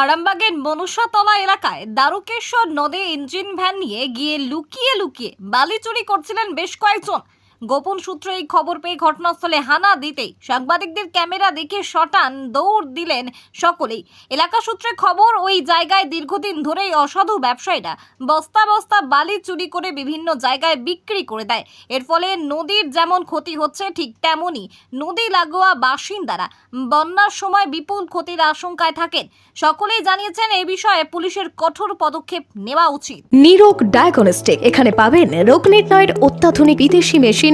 আরামবাগের মনুষ্যতলা এলাকায় দ্বারকেশ্বর নদে ইঞ্জিন ভ্যান নিয়ে গিয়ে লুকিয়ে লুকিয়ে বালি চুরি করছিলেন বেশ কয়েকজন। গোপন সূত্রে এই খবর পেয়ে ঘটনাস্থলে হানা দিতেই সাংবাদিকদের ক্যামেরা দেখে শটান দৌড় দিলেন সকলেই। এলাকা সূত্রে খবর, ওই জায়গায় দীর্ঘদিন ধরেই অসাধু ব্যবসায়ীরা বস্তা বস্তা বালি চুরি করে বিভিন্ন জায়গায় বিক্রি করে দেয়। এর ফলে নদীর যেমন ক্ষতি হচ্ছে, ঠিক তেমনই নদী লাগোয়া বাসিন্দারা বন্যার সময় বিপুল ক্ষতির আশঙ্কায় থাকেন। সকলেই জানিয়েছেন এই বিষয়ে পুলিশের কঠোর পদক্ষেপ নেওয়া উচিত। নিরোগ ডায়াগনস্টিক এখানে পাবেন রোগ নির্ণয়ের অত্যাধুনিক বিদেশি মেশিন